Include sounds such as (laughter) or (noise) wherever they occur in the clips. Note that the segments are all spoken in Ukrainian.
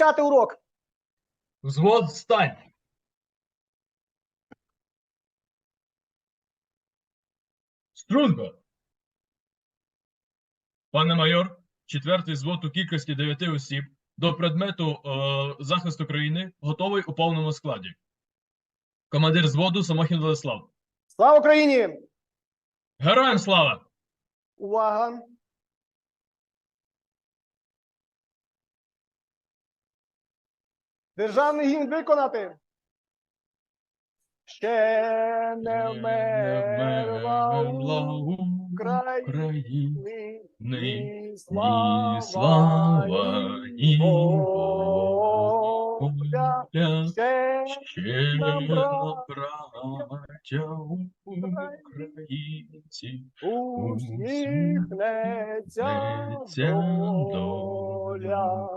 Почати урок. Взвод встань. Струнко. Пане майор, четвертий взвод у кількості дев'яти осіб до предмету е, захисту країни готовий у повному складі. Командир взводу Самохін Владислав. Слава Україні! Героям слава! Увага! Державний гімн виконати. Ще не вмерла. України. Ні слава, ні воля, ще браття українці, усміхнеться доля.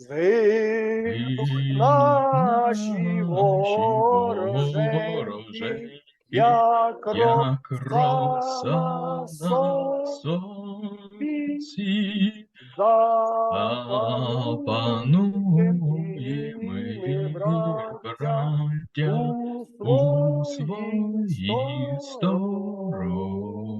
І наші вороженьки, як роса на сонці, запанує Панує ми, браття, у своїй стороні.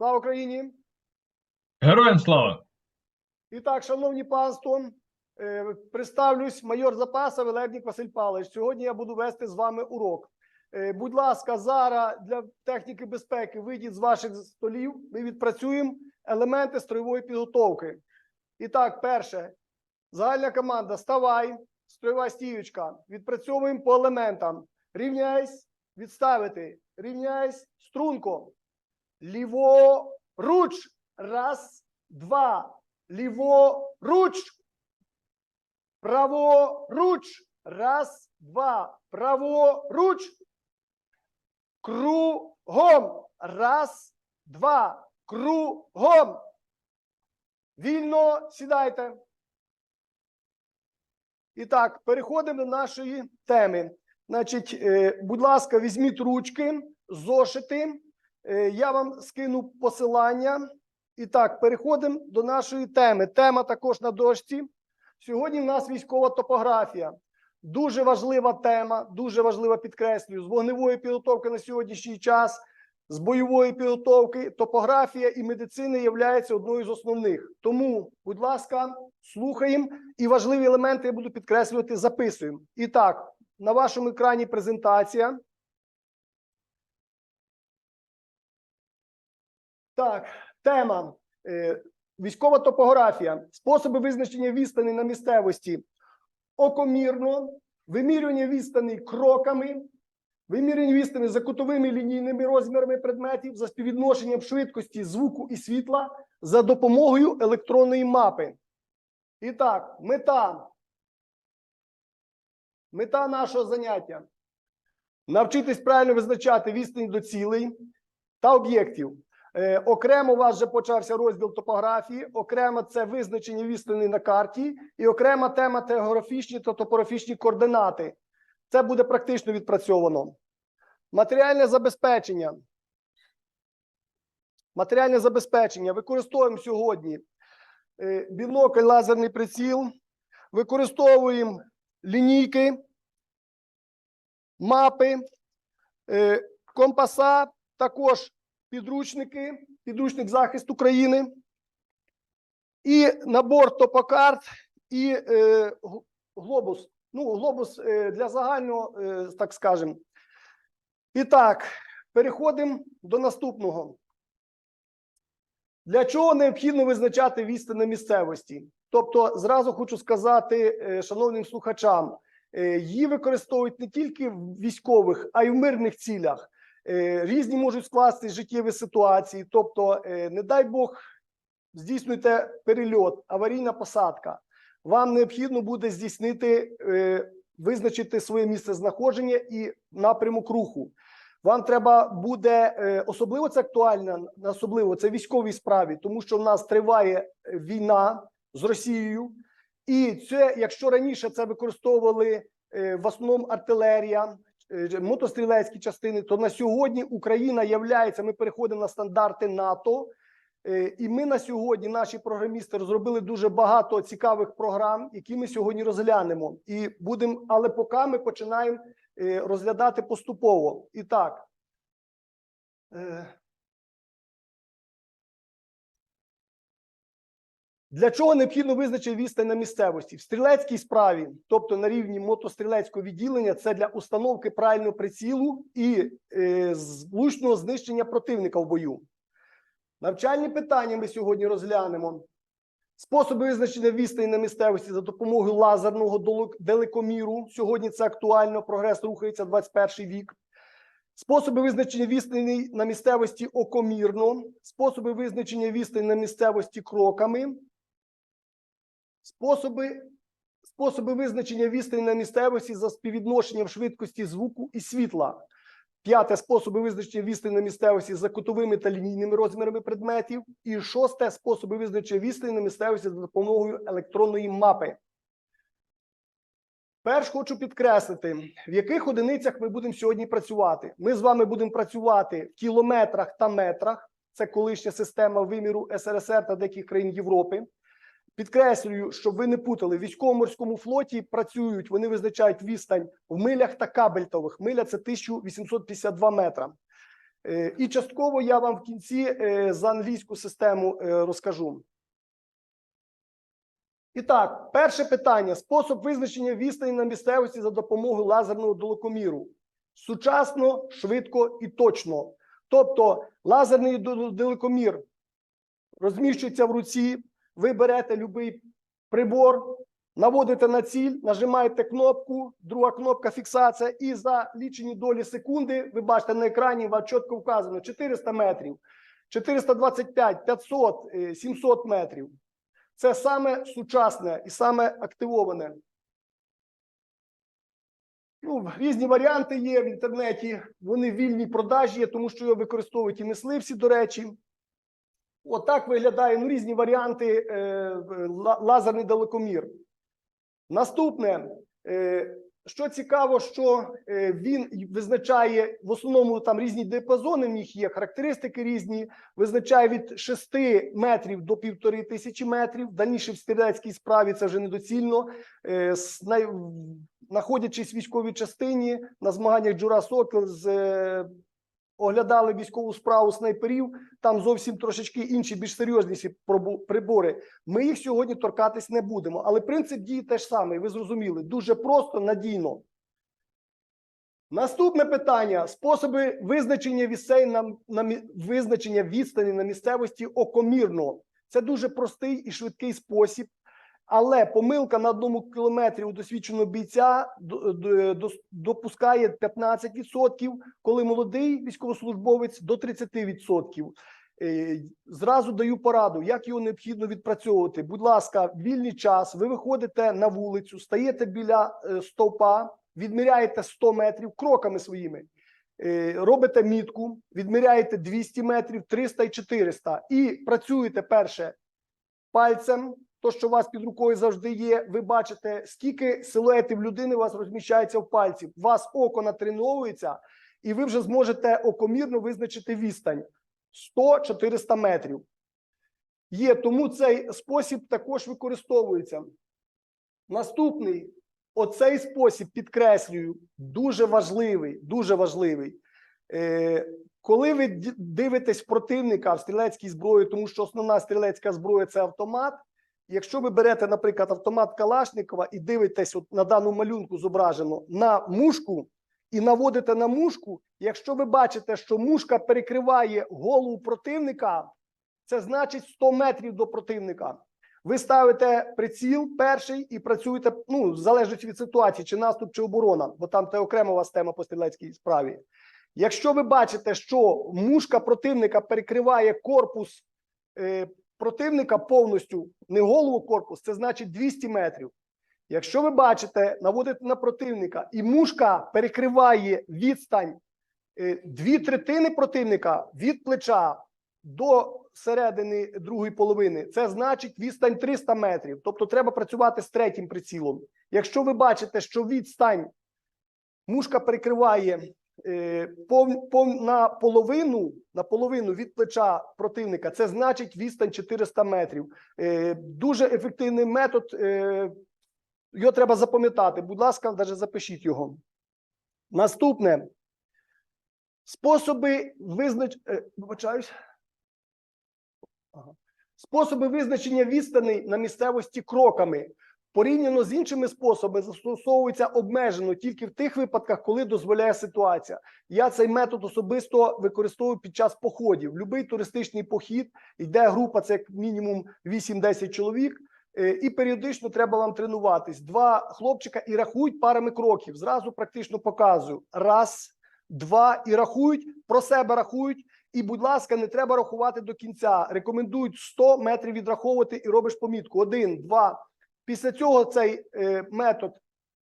Слава Україні! Героям слава! І так, шановні панство, е, представлюсь майор запаса Велебнік Василь Павлович. Сьогодні я буду вести з вами урок. Е, Будь ласка, зараз для техніки безпеки вийдіть з ваших столів. Ми відпрацюємо елементи строєвої підготовки. І так, перше, загальна команда. Ставай, строєва стіючка. Відпрацьовуємо по елементам. Рівняйсь, відставити. Рівняйсь, струнко. Ліворуч. Раз, два. Ліворуч. Праворуч. Раз, два. Праворуч. Кругом. Раз, два. Кругом. Вільно сідайте. І так, переходимо до нашої теми. Значить, е, будь ласка, візьміть ручки, зошити. Е, Я вам скину посилання. І так, переходимо до нашої теми. Тема також на дошці. Сьогодні в нас військова топографія. Дуже важлива тема, дуже важлива підкреслюю. З вогневої підготовки на сьогоднішній час, з бойової підготовки, топографія і медицина являються одною з основних. Тому, будь ласка, слухаємо і важливі елементи я буду підкреслювати, записуємо. І так, на вашому екрані презентація. Так, тема е, військова топографія, способи визначення відстані на місцевості окомірно, вимірювання відстані кроками, вимірювання відстані за кутовими лінійними розмірами предметів, за співвідношенням швидкості звуку і світла за допомогою електронної мапи. І так, мета. Мета нашого заняття навчитись правильно визначати відстані до цілей та об'єктів. Е, окремо у вас вже почався розділ топографії, окремо це визначення відстані на карті, і окрема тема це географічні та топографічні координати. Це буде практично відпрацьовано. Матеріальне забезпечення. Матеріальне забезпечення. Використовуємо сьогодні е, бінокль, лазерний приціл, використовуємо лінійки, мапи, е, компаса, також підручники, підручник захист України, і набор топокарт, і е, глобус. Ну, глобус е, для загального, е, так скажемо. І так, переходимо до наступного. Для чого необхідно визначати відстань на місцевості? Тобто, зразу хочу сказати е, шановним слухачам, е, її використовують не тільки в військових, а й в мирних цілях. Е, Різні можуть скласти життєві ситуації. Тобто, е, не дай Бог, здійснюєте перельот, аварійна посадка. вам необхідно буде здійснити, е, визначити своє місце знаходження і напрямок руху. Вам треба буде особливо це актуально, особливо це військовій справі, тому що в нас триває війна з Росією, і це, якщо раніше це використовували в основному артилерія, мотострілецькі частини, то на сьогодні Україна являється. Ми переходимо на стандарти НАТО. Е, І ми на сьогодні, наші програмісти, розробили дуже багато цікавих програм, які ми сьогодні розглянемо. І будемо, але поки ми починаємо е, розглядати поступово. І так. Для чого необхідно визначити відстань на місцевості? В стрілецькій справі, тобто на рівні мотострілецького відділення, це для установки правильного прицілу і е, влучного знищення противника в бою. Навчальні питання ми сьогодні розглянемо. Способи визначення відстані на місцевості за допомогою лазерного далекоміру. Сьогодні це актуально. Прогрес рухається 21 вік. Способи визначення відстані на місцевості окомірно. Способи визначення відстані на місцевості кроками. Способи, способи визначення відстані на місцевості за співвідношенням швидкості звуку і світла. П'яте способи визначення відстані на місцевості за кутовими та лінійними розмірами предметів. І шосте способи визначення відстані на місцевості за допомогою електронної мапи. Перш хочу підкреслити, в яких одиницях ми будемо сьогодні працювати. Ми з вами будемо працювати в кілометрах та метрах. Це колишня система виміру СРСР та деяких країн Європи. Підкреслюю, щоб ви не путали, в військово-морському флоті працюють, вони визначають відстань в милях та кабельтових. Миля це 1852 метра. Е, І частково я вам в кінці е, за англійську систему е, розкажу. І так, перше питання: спосіб визначення відстані на місцевості за допомогою лазерного далекоміру. Сучасно, швидко і точно. Тобто, лазерний далекомір розміщується в руці, ви берете будь-який прибор, наводите на ціль, нажимаєте кнопку, друга кнопка фіксація, і за лічені долі секунди, ви бачите на екрані, вам чітко вказано 400 метрів, 425, 500, е, 700 метрів. Це саме сучасне і саме активоване. Ну, різні варіанти є в інтернеті. Вони в вільній продажі є, тому що його використовують і мисливці, до речі. Отак виглядає ну, різні варіанти е, лазерний далекомір. Наступне, е, що цікаво, що е, він визначає в основному там різні діапазони в них є, характеристики різні, визначає від 6 метрів до півтори тисячі метрів. Дальніше в стрілецькій справі це вже недоцільно. Е, с- в- знаходячись в військовій частині на змаганнях Джура Сокол з е, оглядали військову справу снайперів. Там зовсім трошечки інші, більш серйозніші прибори. Ми їх сьогодні торкатись не будемо, але принцип дії теж самий. Ви зрозуміли, дуже просто, надійно. Наступне питання: способи визначення відстань на, на визначення відстані на місцевості окомірно. Це дуже простий і швидкий спосіб. Але помилка на одному кілометрі у досвідченого бійця допускає 15%, коли молодий військовослужбовець до 30%. Е, Зразу даю пораду, як його необхідно відпрацьовувати. Будь ласка, вільний час ви виходите на вулицю, стаєте біля е, стовпа, відміряєте 100 метрів кроками своїми. Е, Робите мітку, відміряєте 200 метрів, 300 і 400. І працюєте перше пальцем, то, що у вас під рукою завжди є. Ви бачите, скільки силуетів людини у вас розміщається в пальці. У вас око натреновується, і ви вже зможете окомірно визначити відстань 100-400 метрів. Є, тому цей спосіб також використовується. Наступний, оцей спосіб, підкреслюю, дуже важливий, дуже важливий. Е, коли ви дивитесь противника в стрілецькій зброї, тому що основна стрілецька зброя це автомат. Якщо ви берете, наприклад, автомат Калашникова і дивитесь от на дану малюнку зображено на мушку і наводите на мушку, якщо ви бачите, що мушка перекриває голову противника, це значить 100 метрів до противника. Ви ставите приціл перший і працюєте, ну, залежить від ситуації, чи наступ, чи оборона, бо там це окрема у вас тема по стрілецькій справі. Якщо ви бачите, що мушка противника перекриває корпус е, противника повністю, не голову корпус, це значить 200 метрів. Якщо ви бачите, наводите на противника, і мушка перекриває відстань е, дві третини противника від плеча до середини другої половини, це значить відстань 300 метрів. Тобто треба працювати з третім прицілом. Якщо ви бачите, що відстань мушка перекриває на половину, на половину від плеча противника, це значить відстань 400 метрів. Е, дуже ефективний метод. Е, його треба запам'ятати. Будь ласка, навіть запишіть його. Наступне. Способи визнач... е. Ага. Способи визначення відстаней на місцевості кроками. Порівняно з іншими способами застосовується обмежено тільки в тих випадках, коли дозволяє ситуація. Я цей метод особисто використовую під час походів. Любий туристичний похід йде група, це як мінімум 8-10 чоловік. Е, І періодично треба вам тренуватись. Два хлопчика і рахують парами кроків. Зразу практично показую. Раз, два і рахують, про себе рахують. І, будь ласка, не треба рахувати до кінця. Рекомендують 100 метрів відраховувати і робиш помітку. Один, два. Після цього цей е, метод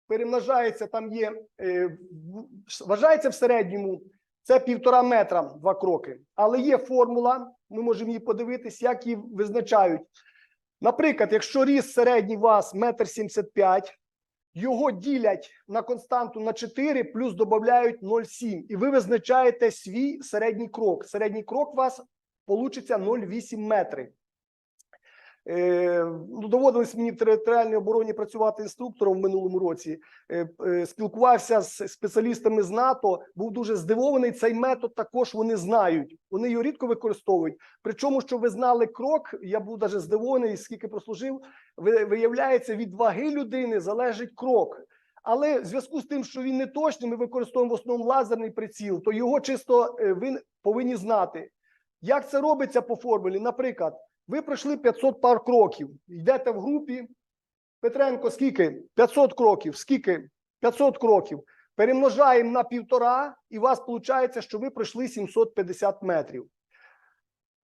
перемножається. Там є е, вважається в середньому це півтора метра два кроки. Але є формула. Ми можемо її подивитись, як її визначають. Наприклад, якщо ріст середній у вас метр сімдесят п'ять, його ділять на константу на 4, плюс додають 0,7. І ви визначаєте свій середній крок. Середній крок у вас получиться 0,8 метри. Е, ну, доводилось мені в територіальній обороні працювати інструктором в минулому році. Е, е, спілкувався з спеціалістами з НАТО. Був дуже здивований. Цей метод також вони знають. Вони його рідко використовують. Причому, що ви знали крок, я був даже здивований, скільки прослужив. Ви- Виявляється, від ваги людини залежить крок. Але в зв'язку з тим, що він не точний, ми використовуємо в основному лазерний приціл, то його чисто ви повинні знати. Як це робиться по формулі? Наприклад, ви пройшли 500 пар кроків, йдете в групі. Петренко, скільки? 500 кроків. Скільки? 500 кроків. Перемножаємо на півтора, і у вас виходить, що ви пройшли 750 метрів.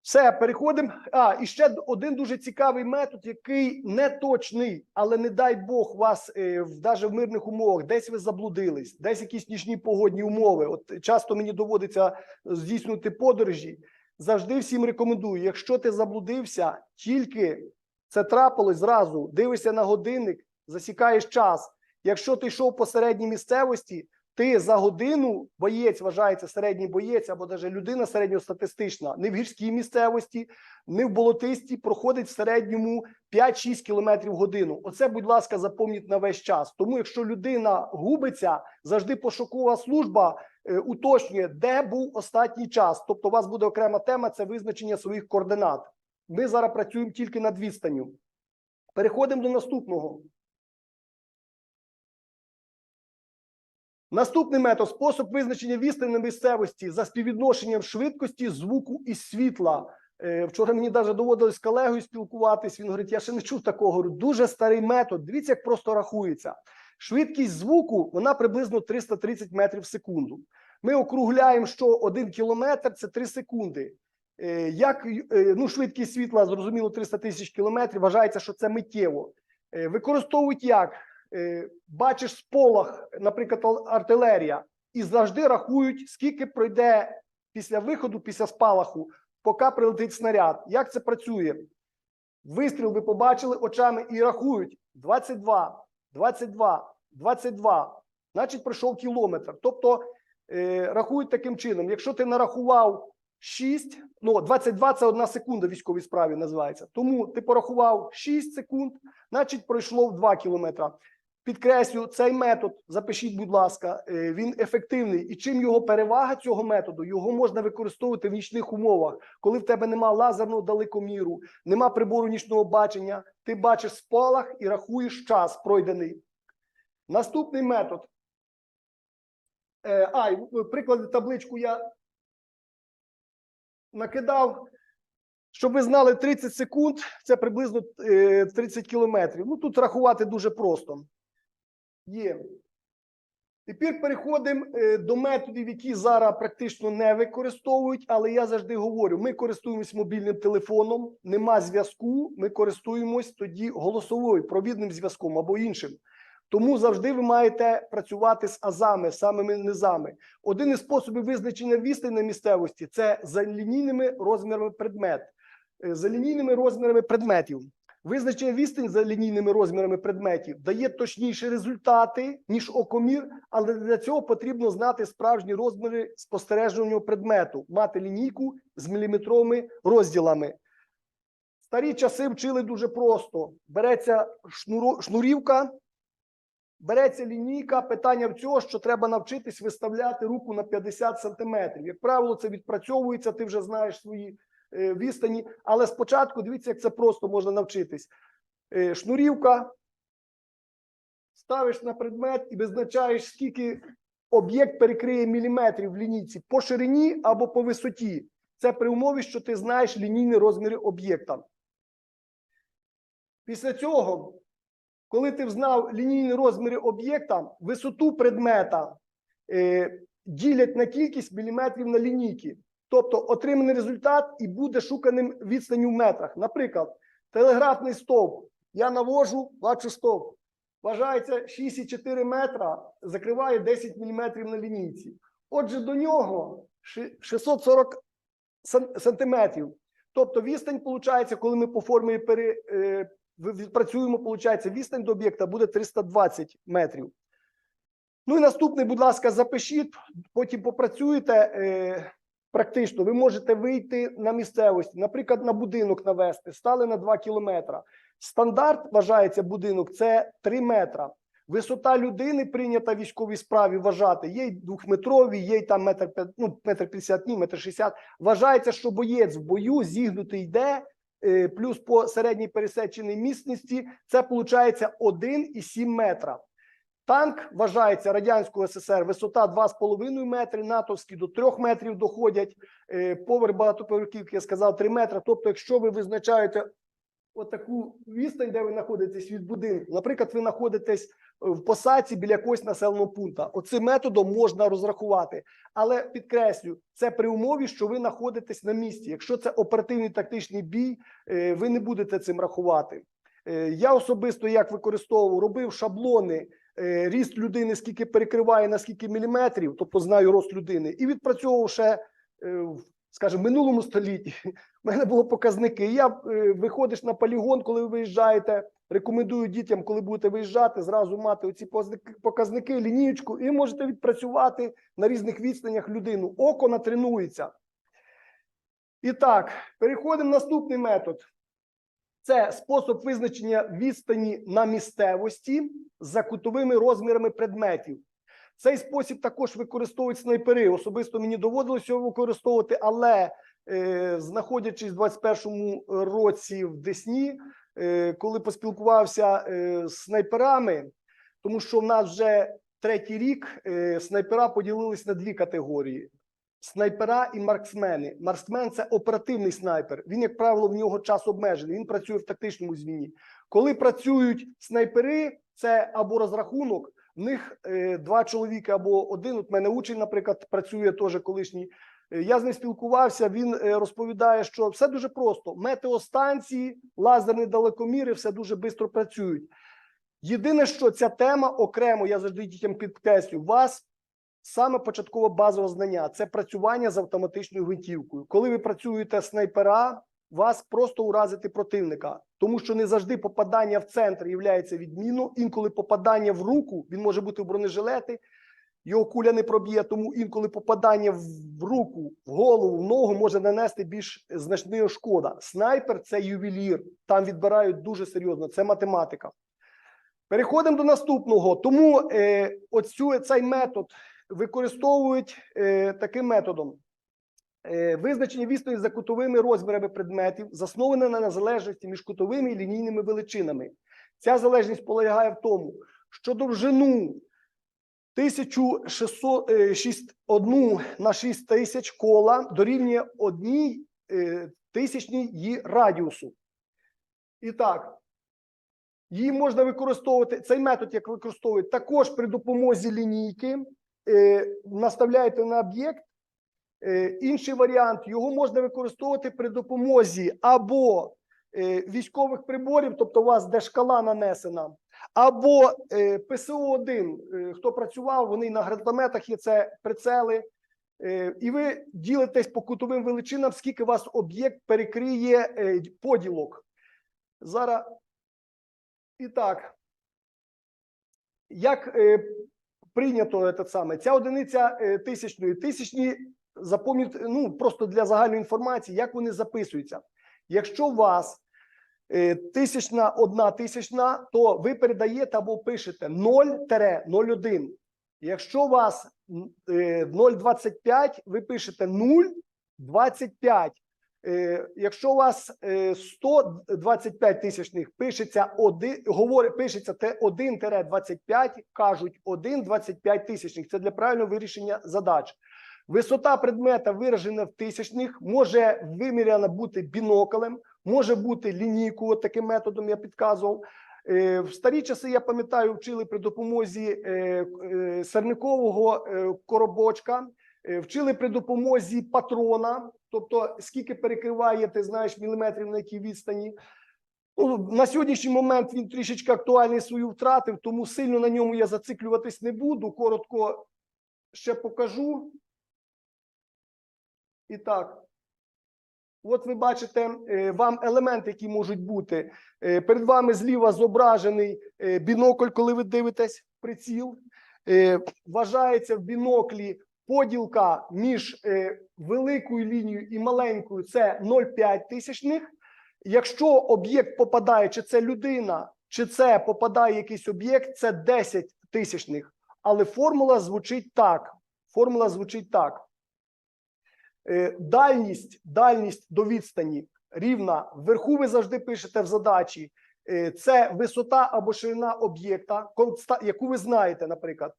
Все, переходимо. А, і ще один дуже цікавий метод, який не точний, але не дай Бог вас е, в, в мирних умовах, десь ви заблудились, десь якісь нічні погодні умови. От часто мені доводиться здійснювати подорожі. Завжди всім рекомендую, якщо ти заблудився, тільки це трапилось зразу, дивишся на годинник, засікаєш час. Якщо ти йшов по середній місцевості, ти за годину боєць вважається середній боєць або навіть людина середньостатистична, не в гірській місцевості, не в болотистій, проходить в середньому 5-6 км в годину. Оце, будь ласка, запам'ятайте на весь час. Тому, якщо людина губиться, завжди пошукова служба е, уточнює, де був останній час. Тобто, у вас буде окрема тема це визначення своїх координат. Ми зараз працюємо тільки над відстанню. Переходимо до наступного. Наступний метод спосіб визначення відстані місцевості за співвідношенням швидкості, звуку і світла. Е, Вчора мені навіть доводилось з колегою спілкуватись. Він говорить: я ще не чув такого. Дуже старий метод. Дивіться, як просто рахується. Швидкість звуку вона приблизно 330 метрів в секунду. Ми округляємо, що 1 кілометр це 3 секунди. Е, Як е, ну, швидкість світла, зрозуміло, 300 тисяч кілометрів. Вважається, що це миттєво. Використовують як? Е, Бачиш сполох, наприклад, артилерія, і завжди рахують, скільки пройде після виходу, після спалаху, поки прилетить снаряд. Як це працює? Вистріл ви побачили очами і рахують 22, 22, 22. Значить, пройшов кілометр. Тобто е, рахують таким чином: якщо ти нарахував 6, ну 22 це одна секунда військовій справі називається. Тому ти порахував 6 секунд, значить пройшло 2 кілометра. Підкреслю, цей метод, запишіть, будь ласка, е, він ефективний. І чим його перевага цього методу? Його можна використовувати в нічних умовах, коли в тебе нема лазерного далекоміру, нема прибору нічного бачення. Ти бачиш спалах і рахуєш час пройдений. Наступний метод. Е, а, е, приклади табличку я накидав. Щоб ви знали, 30 секунд це приблизно е, 30 кілометрів. Ну тут рахувати дуже просто. Є Тепер переходимо е, до методів, які зараз практично не використовують, але я завжди говорю: ми користуємось мобільним телефоном, нема зв'язку. Ми користуємось тоді голосовою провідним зв'язком або іншим. Тому завжди ви маєте працювати з азами, самими низами. Один із способів визначення відстані на місцевості це за лінійними розмірами предмет, е, за лінійними розмірами предметів. Визначення відстані за лінійними розмірами предметів дає точніші результати, ніж окомір, але для цього потрібно знати справжні розміри спостережуваного предмету, мати лінійку з міліметровими розділами. Старі часи вчили дуже просто: береться шнуро- шнурівка, береться лінійка. Питання в цього, що треба навчитись виставляти руку на 50 сантиметрів. Як правило, це відпрацьовується, ти вже знаєш свої відстані. Але спочатку дивіться, як це просто можна навчитись. Е, Шнурівка, ставиш на предмет і визначаєш, скільки об'єкт перекриє міліметрів в лінійці по ширині або по висоті. Це при умові, що ти знаєш лінійні розміри об'єкта. Після цього, коли ти взнав лінійні розміри об'єкта, висоту предмета е, ділять на кількість міліметрів на лінійки. Тобто отриманий результат і буде шуканим відстанню в метрах. Наприклад, телеграфний стовп. Я навожу, бачу стовп. Вважається 6,4 метра, закриває 10 міліметрів на лінійці. Отже, до нього 640 сантиметрів. Тобто відстань, виходить, коли ми по формі пере, е, відпрацюємо, виходить, відстань до об'єкта буде 320 метрів. Ну і наступний, будь ласка, запишіть, потім попрацюєте е, практично. Ви можете вийти на місцевості, наприклад, на будинок навести, стали на 2 кілометра. Стандарт вважається будинок це 3 метра. Висота людини прийнята в військовій справі вважати. Є й двохметрові, є й там метр ну, метр п'ятдесят, ні, метр шістдесят. Вважається, що боєць в бою зігнутий йде, е, плюс по середній пересеченій міцності, це виходить 1,7 метра. Танк вважається радянського СССР, висота 2,5 метри, натовські до 3 метрів доходять. Е, Поверх багатоповерхівки, я сказав, 3 метри. Тобто, якщо ви визначаєте отаку відстань, де ви знаходитесь від будинку, наприклад, ви знаходитесь в посадці біля якогось населеного пункту. Оцим методом можна розрахувати. Але підкреслю, це при умові, що ви знаходитесь на місці. Якщо це оперативний тактичний бій, е, ви не будете цим рахувати. Е, Я особисто як використовував, робив шаблони. Е, Ріст людини, скільки перекриває на скільки міліметрів, тобто знаю рост людини, і відпрацьовував ще, е, в, скажімо, минулому столітті. (laughs) У мене було показники. Я е, виходиш на полігон, коли ви виїжджаєте. Рекомендую дітям, коли будете виїжджати, зразу мати оці показники, лінієчку, і можете відпрацювати на різних відстанях людину. Око натренується. І так, переходимо на наступний метод. Це спосіб визначення відстані на місцевості за кутовими розмірами предметів. Цей спосіб також використовують снайпери. Особисто мені доводилося його використовувати, але е, знаходячись в 21-му році в Десні, е, коли поспілкувався е, з снайперами, тому що в нас вже третій рік е, снайпера поділились на дві категорії: снайпера і марксмени. Марксмен це оперативний снайпер. Він, як правило, в нього час обмежений. Він працює в тактичному звіні. Коли працюють снайпери, це або розрахунок. В них е, два чоловіки або один. От мене учень, наприклад, працює теж колишній. Е, Я з ним спілкувався. Він е, розповідає, що все дуже просто: метеостанції, лазерні далекоміри, все дуже швидко працюють. Єдине, що ця тема окремо, я завжди дітям підкреслю, вас саме початкове базове знання це працювання з автоматичною гвинтівкою. Коли ви працюєте снайпера, вас просто уразити противника, тому що не завжди попадання в центр є відмінно. Інколи попадання в руку він може бути в бронежилети, його куля не проб'є. Тому інколи попадання в в руку, в голову, в ногу може нанести більш значної шкода. Снайпер це ювелір. Там відбирають дуже серйозно. Це математика. Переходимо до наступного. Тому е, оцю, цей метод використовують е, таким методом. Е, визначення відстані за кутовими розмірами предметів засноване на незалежності між кутовими і лінійними величинами. Ця залежність полягає в тому, що довжину 1601 на 6 тисяч кола дорівнює одній е, тисячній її радіусу. І так, Її можна використовувати. Цей метод, як використовують, також при допомозі лінійки. Е, наставляєте на об'єкт. Е, інший варіант його можна використовувати при допомозі або е, військових приборів, тобто у вас де шкала нанесена, або е, ПСО-1. Е, хто працював, вони на гранатометах є це прицели. І ви ділитесь по кутовим величинам, скільки вас об'єкт перекриє поділок. Зараз і так. Як прийнято це саме? Ця одиниця е, тисячної, тисячні запам'ят, ну просто для загальної інформації, як вони записуються. Якщо у вас е, тисячна, одна тисячна, то ви передаєте або пишете 0-01. Якщо у вас е, 0,25, ви пишете 0,25. Е, Якщо у вас е, 125 тисячних пишеться один, говорить, пишеться те 1-25, кажуть 1,25 тисячних. Це для правильного вирішення задач. Висота предмета виражена в тисячних, може виміряна бути біноклем, може бути лінійкою, от таким методом я підказував. Е, В старі часи, я пам'ятаю, вчили при допомозі е, е, сірникового е, коробочка, е, вчили при допомозі патрона, тобто скільки перекриває, ти знаєш, міліметрів на якій відстані. Ну, на сьогоднішній момент він трішечки актуальний свою втратив, тому сильно на ньому я зациклюватись не буду. Коротко ще покажу. І так. От ви бачите е, вам елементи, які можуть бути. Е, Перед вами зліва зображений е, бінокль, коли ви дивитесь приціл. Е, Вважається в біноклі поділка між е, великою лінією і маленькою це 0,5 тисячних. Якщо об'єкт попадає, чи це людина, чи це попадає якийсь об'єкт, це 10 тисячних. Але формула звучить так. Формула звучить так. Е, Дальність, дальність до відстані рівна. Вверху ви завжди пишете в задачі. е, Це висота або ширина об'єкта, яку ви знаєте, наприклад.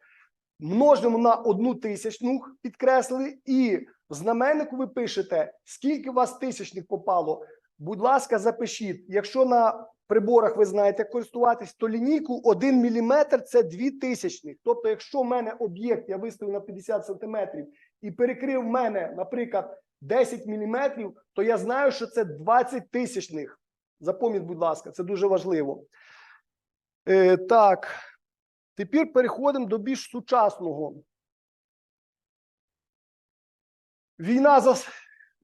Множимо на одну тисячну, підкреслили, і в знаменнику ви пишете, скільки у вас тисячних попало. Будь ласка, запишіть. Якщо на приборах ви знаєте як користуватись, то лінійку 1 мм – це 2 тисячних. Тобто, якщо в мене об'єкт я виставив на 50 сантиметрів і перекрив в мене, наприклад, 10 мм, то я знаю, що це 20 тисячних. Запам'ять, будь ласка, це дуже важливо. Е, так, тепер переходимо до більш сучасного. Війна за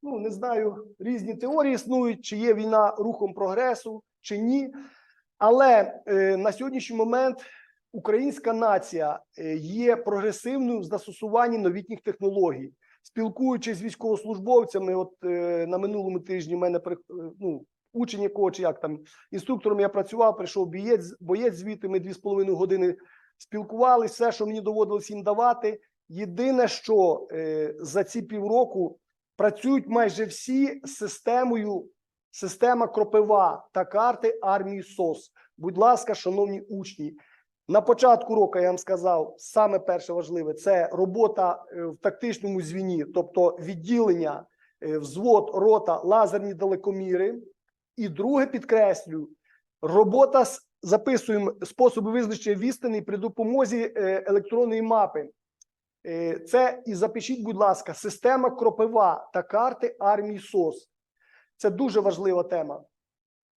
ну не знаю, різні теорії існують, чи є війна рухом прогресу, чи ні. Але е, на сьогоднішній момент українська нація е, є прогресивною в застосуванні новітніх технологій. Спілкуючись з військовослужбовцями, от е, на минулому тижні в мене е, ну, учень якого чи як там інструктором я працював, прийшов боєць, боєць звідти. Ми дві з половиною години спілкувалися, все, що мені доводилось їм давати. Єдине, що е, за ці півроку працюють майже всі системою, система кропива та карти армії СОС. Будь ласка, шановні учні, на початку року я вам сказав, саме перше важливе це робота е, в тактичному звіні, тобто відділення, е, взвод, рота, лазерні далекоміри. І друге підкреслюю, робота з записуємо способи визначення відстані при допомозі е, електронної мапи. Е, Це і запишіть, будь ласка, система кропива та карти армії СОС. Це дуже важлива тема.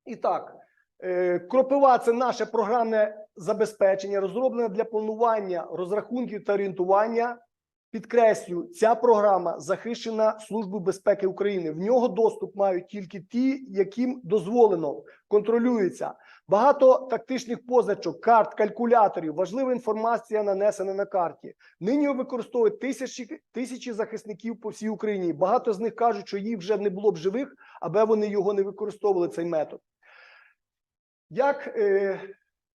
І так, е, кропива це наше програмне забезпечення, розроблене для планування розрахунків та орієнтування. Підкреслю, ця програма захищена Службою безпеки України. В нього доступ мають тільки ті, яким дозволено, контролюється. Багато тактичних позначок, карт, калькуляторів, важлива інформація нанесена на карті. Нині використовують тисячі, тисячі захисників по всій Україні. Багато з них кажуть, що їх вже не було б живих, аби вони його не використовували цей метод. Як е,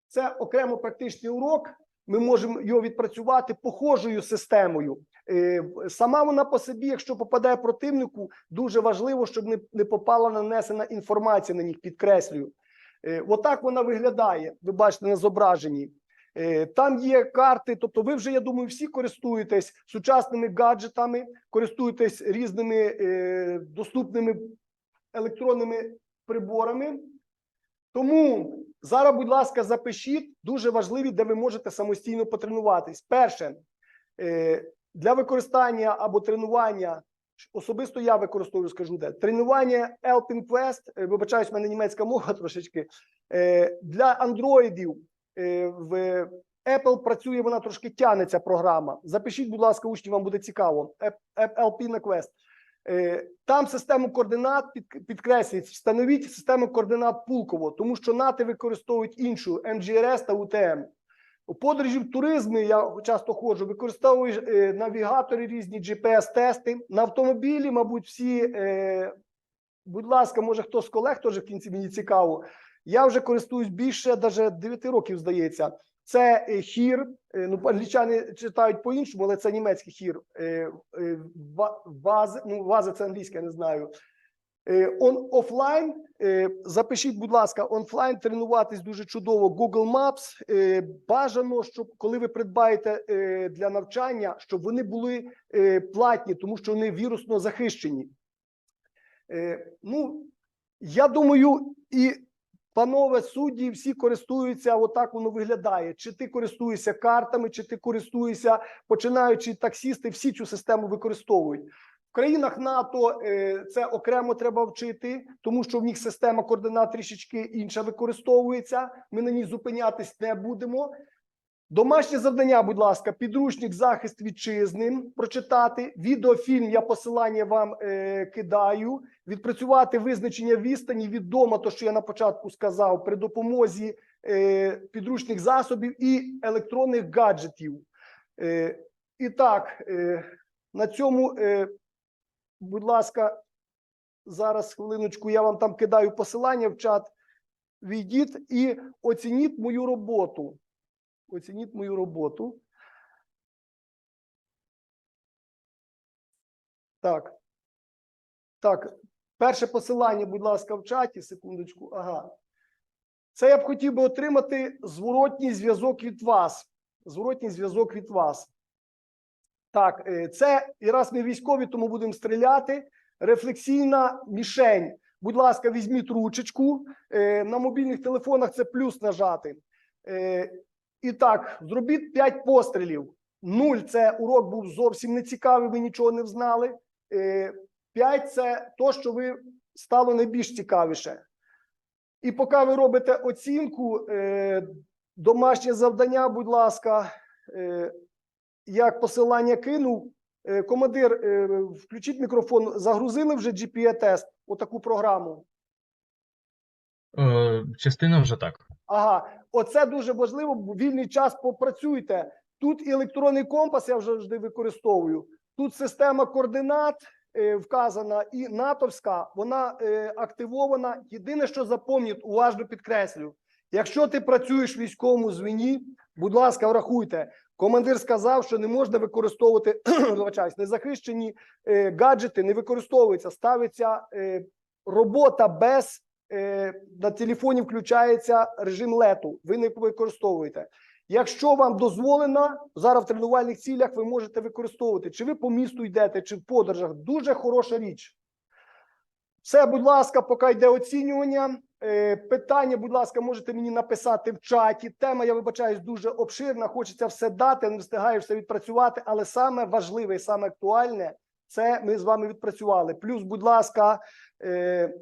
це окремо практичний урок, ми можемо його відпрацювати похожою системою. Е, Сама вона по собі, якщо попадає противнику, дуже важливо, щоб не, не попала нанесена інформація на них, підкреслюю. Е, Отак вона виглядає. Ви бачите на зображенні. Е, Там є карти, тобто ви вже, я думаю, всі користуєтесь сучасними гаджетами, користуєтесь різними е, доступними електронними приборами. Тому Зараз, будь ласка, запишіть дуже важливі, де ви можете самостійно потренуватись. Перше, для використання або тренування. Особисто я використовую, скажу де тренування Alpine Quest, е, вибачаюсь, в мене німецька мова (laughs) трошечки. е, Для андроїдів е, в Apple працює, вона трошки тянеться програма. Запишіть, будь ласка, учні, вам буде цікаво. Alpine Quest. Там систему координат під, підкреслюють, встановіть систему координат пулково, тому що НАТО використовують іншу MGRS та UTM. У подорожі в туризмі я часто ходжу, використовую е, навігатори різні, GPS-тести. На автомобілі, мабуть, всі, е, будь ласка, може хто з колег теж в кінці мені цікаво. Я вже користуюсь більше, навіть 9 років, здається. Це е, хір. Ну, англічани читають по-іншому, але це німецький хір. Ва- Вази, ну, вази це англійське, я не знаю. Е, Он офлайн. е, Запишіть, будь ласка, онлайн тренуватись дуже чудово. Google Maps. Е, Бажано, щоб коли ви придбаєте для навчання, щоб вони були платні, тому що вони вірусно захищені. Ну, я думаю, і панове судді всі користуються, отак воно виглядає. Чи ти користуєшся картами, чи ти користуєшся, починаючи таксісти, всі цю систему використовують. В країнах НАТО е, це окремо треба вчити, тому що в них система координат трішечки інша використовується. Ми на ній зупинятись не будемо. Домашнє завдання, будь ласка, підручник захист вітчизни прочитати. Відеофільм я посилання вам е, кидаю. Відпрацювати визначення відстані від дома, то що я на початку сказав, при допомозі е, підручних засобів і електронних гаджетів. Е, і так, е, на цьому, е, будь ласка, зараз хвилиночку, я вам там кидаю посилання в чат. Війдіть і оцініть мою роботу. Оцініть мою роботу. Так. Так, перше посилання, будь ласка, в чаті. Секундочку. Ага. Це я б хотів би отримати зворотній зв'язок від вас. Зворотній зв'язок від вас. Так, е, це і раз ми військові, тому будемо стріляти. Рефлексійна мішень. Будь ласка, візьміть ручечку. Е, На мобільних телефонах це плюс нажати. Е, І так, зробіть 5 пострілів. Нуль це урок був зовсім не цікавий, ви нічого не взнали. Е, П'ять це то, що ви стало найбільш цікавіше. І поки ви робите оцінку, домашнє завдання, будь ласка, як посилання кинув. Е, Командир, е, включіть мікрофон. Загрузили вже GPA-тест, отаку програму. Е, частина вже так. Ага, оце дуже важливо. бо Вільний час попрацюйте. Тут і електронний компас я вже завжди використовую. Тут система координат е, вказана, і натовська, вона е, активована. Єдине, що запам'ятайте, уважно підкреслю: якщо ти працюєш в військовому звіні, будь ласка, врахуйте. Командир сказав, що не можна використовувати (clears throat) незахищені е, гаджети, не використовуються. Ставиться е, робота без е, на телефоні включається режим лету. Ви не використовуєте. Якщо вам дозволено, зараз в тренувальних цілях ви можете використовувати. Чи ви по місту йдете, чи в подорожах. Дуже хороша річ. Все, будь ласка, поки йде оцінювання. Е, питання, будь ласка, можете мені написати в чаті. Тема, я вибачаюсь, дуже обширна. Хочеться все дати, не встигаю все відпрацювати. Але саме важливе і саме актуальне це ми з вами відпрацювали. Плюс, будь ласка, е,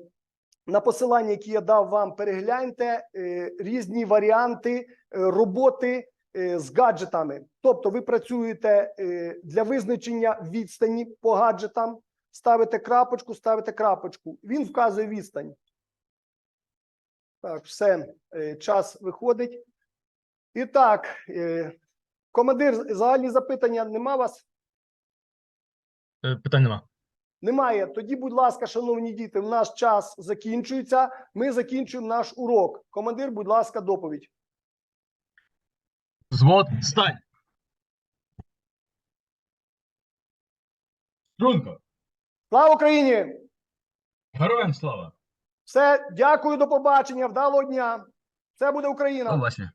на посилання, які я дав вам, перегляньте е, різні варіанти роботи з гаджетами. Тобто, ви працюєте для визначення відстані по гаджетам, ставите крапочку, ставите крапочку. Він вказує відстань. Так, все, е, час виходить. І так, е, командир, загальні запитання нема вас? Е, питань нема. Немає. Тоді, будь ласка, шановні діти, в наш час закінчується. Ми закінчуємо наш урок. Командир, будь ласка, доповідь. Взвод, стань! Струнко! Слава Україні! Героям слава! Все, дякую, до побачення. Вдалого дня. Це буде Україна. Побачення.